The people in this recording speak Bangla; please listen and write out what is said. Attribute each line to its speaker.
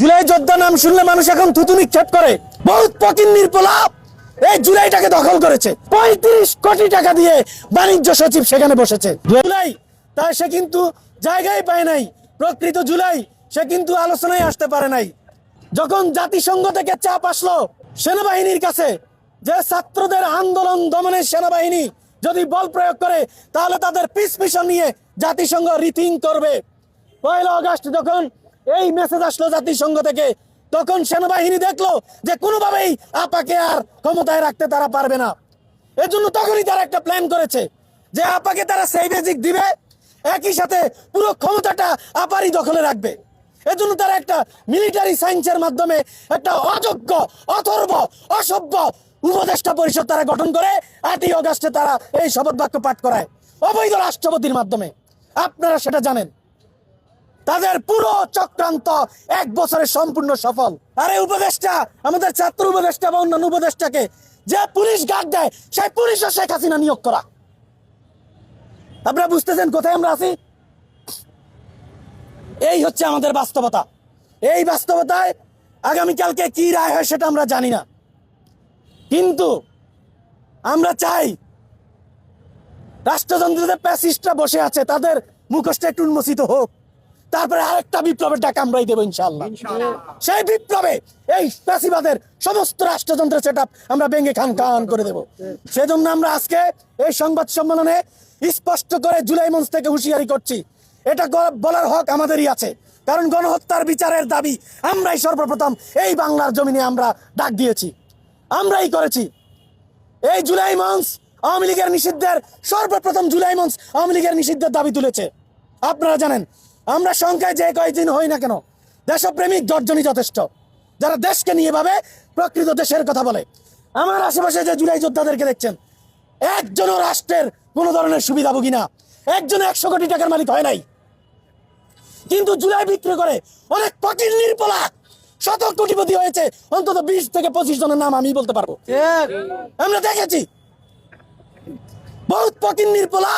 Speaker 1: জুলাই যোদ্ধা নাম শুনলে মানুষ এখন থুতু নিক্ষেপ করে। বহুত পকিন নির্পলা এই জুলাইটাকে দখল করেছে। পঁয়ত্রিশ কোটি টাকা দিয়ে বাণিজ্য সচিব সেখানে বসেছে। জুলাই তাই সে কিন্তু জায়গায় পায় নাই। প্রকৃত জুলাই, সে কিন্তু আলোচনায় আসতে পারে নাই। যখন জাতিসংঘ থেকে চাপ আসলো সেনাবাহিনীর কাছে যে ছাত্রদের আন্দোলন দমনের সেনাবাহিনী যদি বল প্রয়োগ করে, তাহলে তাদের পিস মিশন নিয়ে জাতিসংঘ রিথিং করবে। পয়লা আগস্ট যখন এই মেসেজ আসলো জাতিসংঘ থেকে। তখন সেনাবাহিনী দেখল যে কোনোভাবেই আপাকে আর ক্ষমতায় রাখতে তারা পারবে না। এজন্য তখনই তারা একটা প্ল্যান করেছে যে আপাকে তারা সেই বেজিক দিবে, একই সাথে পুরো ক্ষমতাটা আপারই দখলে রাখবে। এজন্য তারা একটা মিলিটারি সায়েন্সের মাধ্যমে একটা অযোগ্য, অথর্ব, অসভ্য উপদেষ্টা পরিষদ তারা গঠন করে, আটই অগাস্টে তারা এই শপথ বাক্য পাঠ করায়। অবৈধ রাষ্ট্রপতির মাধ্যমে। আপনারা সেটা জানেন। তাদের পুরো চক্রান্ত এক বছরের সম্পূর্ণ সফল। আরে উপদেষ্টা, আমাদের ছাত্র উপদেষ্টা বা অন্যান্য উপদেষ্টাকে যে পুলিশ গার্ড দেয়, সেই পুলিশও শেখ হাসিনা নিয়োগ করা। আপনারা বুঝতেছেন কোথায় আমরা আছি? এই হচ্ছে আমাদের বাস্তবতা। এই বাস্তবতায় আগামীকালকে কি রায় হয় সেটা আমরা জানি না। কিন্তু আমরা চাই রাষ্ট্রযন্ত্রতে প্যাসিস্টরা বসে আছে, তাদের মুখোশটা একটু উন্মোচিত হোক। তারপরে আরেকটা বিপ্লবের ডাক আমরাই দেবো ইনশাল্লাহ সেই বিপ্লবে এই প্যাসিবাদের সমস্ত রাষ্ট্রযন্ত্রের সেট আমরা ভেঙে খান খান করে দেব। সেজন্য আমরা আজকে এই সংবাদ সম্মেলনে স্পষ্ট করে জুলাই মঞ্চ থেকে হুঁশিয়ারি করছি। এটা বলার হক আমাদেরই আছে। কারণ গণহত্যার বিচারের দাবি আমরাই সর্বপ্রথম এই বাংলার জমিনে আমরা ডাক দিয়েছি। আমরাই করেছি। এই জুলাই মঞ্চ আওয়ামী লীগের নিষিদ্ধের সর্বপ্রথম জুলাই মঞ্চ আওয়ামী লীগের নিষিদ্ধের দাবি তুলেছে। আপনারা জানেন আমরা সংখ্যায় যে কয়েকদিন হই না কেন দেশপ্রেমিক দর্জনই যথেষ্ট। যারা দেশকে নিয়ে ভাবে প্রকৃত দেশের কথা বলে। আমার আশেপাশে যে জুলাই যোদ্ধাদেরকে দেখছেন একজনও রাষ্ট্রের কোনো ধরনের সুবিধাভোগী না। একজন একশো কোটি টাকার মালিক হয় নাই। কিন্তু জুলাই বিক্রি করে অনেক পটির নির্পলা শত কোটিপতি হয়েছে। অন্তত বিশ থেকে পঁচিশ জনের নাম আমি বলতে পারব। আমরা দেখেছি। বহুত পকিন নির্পলা